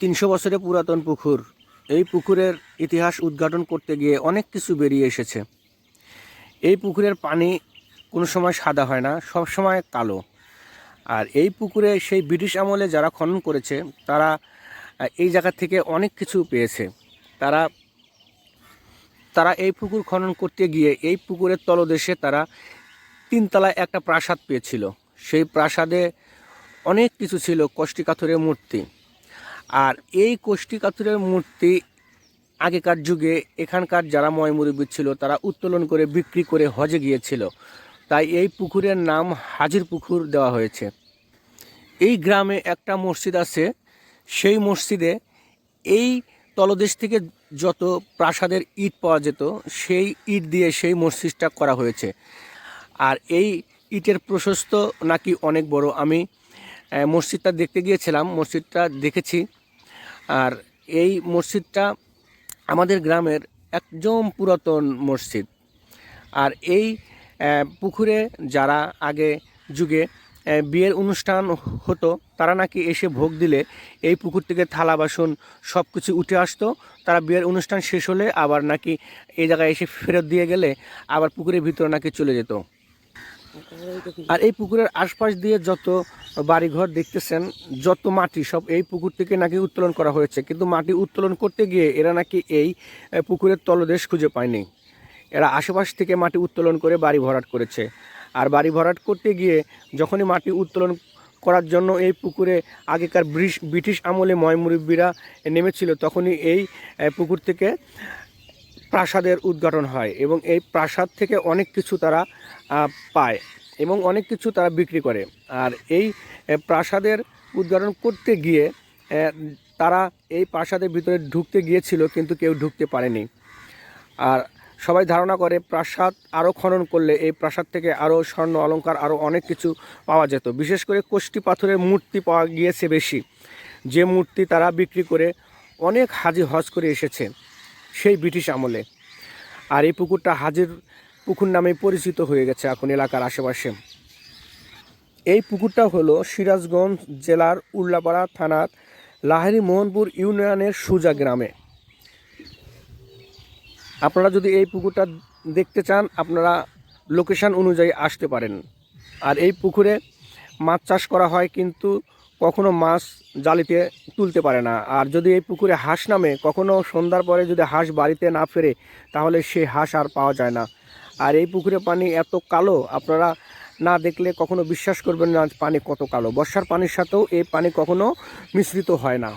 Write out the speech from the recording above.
তিনশো বছরের পুরাতন পুকুর। এই পুকুরের ইতিহাস উদ্ঘাটন করতে গিয়ে অনেক কিছু বেরিয়ে এসেছে। এই পুকুরের পানি কোনো সময় সাদা হয় না, সব সময় কালো। আর এই পুকুরে সেই ব্রিটিশ আমলে যারা খনন করেছে, তারা এই জায়গা থেকে অনেক কিছু পেয়েছে। তারা তারা এই পুকুর খনন করতে গিয়ে এই পুকুরের তলদেশে তারা তিনতলায় একটা প্রাসাদ পেয়েছিল। সেই প্রাসাদে অনেক কিছু ছিল কষ্টিকাথরের মূর্তি। আর এই কষ্টিকাথরের মূর্তি আগেকার যুগে এখানকার যারা ময়মুরব্বী ছিল, তারা উত্তোলন করে, বিক্রি করে হজে গিয়েছিল। তাই এই পুকুরের নাম হাজির পুকুর দেওয়া হয়েছে। এই গ্রামে একটা মসজিদ আছে। সেই মসজিদে এই তলদেশ থেকে যত প্রাসাদের ইট পাওয়া যেত, সেই ইট দিয়ে সেই মসজিদটা করা হয়েছে। আর এই ইটের প্রশস্ত নাকি অনেক বড়, আমি মসজিদটা দেখতে গিয়েছিলাম, মসজিদটা দেখেছি। আর এই মসজিদটা আমাদের গ্রামের একদম পুরাতন মসজিদ। আর এই পুকুরে যারা আগে যুগে বিয়ের অনুষ্ঠান হতো, তারা নাকি এসে ভোগ দিলে এই পুকুর থেকে থালা, বাসন সব কিছু উঠে আসতো। তারা বিয়ের অনুষ্ঠান শেষ হলে আবার নাকি এই জায়গায় এসে ফেরত দিয়ে গেলে আবার পুকুরের ভিতরে নাকি চলে যেত। আর এই পুকুরের আশপাশ দিয়ে যত বাড়িঘর দেখতেছেন, যত মাটি, সব এই পুকুর থেকে নাকি উত্তোলন করা হয়েছে। কিন্তু মাটি উত্তোলন করতে গিয়ে এরা নাকি এই পুকুরের তলদেশ খুঁজে পায়নি। এরা আশেপাশ থেকে মাটি উত্তোলন করে বাড়ি ভরাট করেছে। আর বাড়ি ভরাট করতে গিয়ে যখনই মাটি উত্তোলন করার জন্য এই পুকুরে আগেকার ব্রিটিশ আমলে ময়মুরব্বীরা নেমেছিল, তখনই এই পুকুর থেকে প্রাসাদের উদ্ঘাটন হয় এবং এই প্রাসাদ থেকে অনেক কিছু তারা পায় এবং অনেক কিছু তারা বিক্রি করে। আর এই প্রাসাদের উদ্ঘাটন করতে গিয়ে তারা এই প্রাসাদের ভিতরে ঢুকতে গিয়েছিল কিন্তু কেউ ঢুকতে পারেনি। আর সবাই ধারণা করে প্রাসাদ আরও খনন করলে এই প্রাসাদ থেকে আরও স্বর্ণ, অলঙ্কার আরও অনেক কিছু পাওয়া যেত। বিশেষ করে কোষ্টি পাথরের মূর্তি পাওয়া গিয়েছে বেশি। যে মূর্তি তারা বিক্রি করে অনেক হাজি হজ করে এসেছে। সেই ব্রিটিশ আমলে। আর এই পুকুরটা হাজির পুকুর নামে পরিচিত হয়ে গেছে এখন এলাকার আশেপাশে। এই পুকুরটা হলো সিরাজগঞ্জ জেলার উল্লাপাড়া থানার লাহারি মোহনপুর ইউনিয়নের সুজা গ্রামে। আপনারা যদি এই পুকুরটা দেখতে চান, আপনারা লোকেশন অনুযায়ী আসতে পারেন। আর এই পুকুরে মাছ চাষ করা হয় কিন্তু কখনো মাছ জালিতে তুলতে পারে না। আর যদি এই পুকুরে হাঁস নামে, কখনো সন্ধ্যার পরে যদি হাঁস বাড়িতে না ফেরে, তাহলে সে হাঁস আর পাওয়া যায় না। আর এই পুকুরে পানি এত কালো, আপনারা না দেখলে কখনো বিশ্বাস করবেন না পানি কত কালো। বর্ষার পানির সাথেও এই পানি কখনো মিশ্রিত হয় না।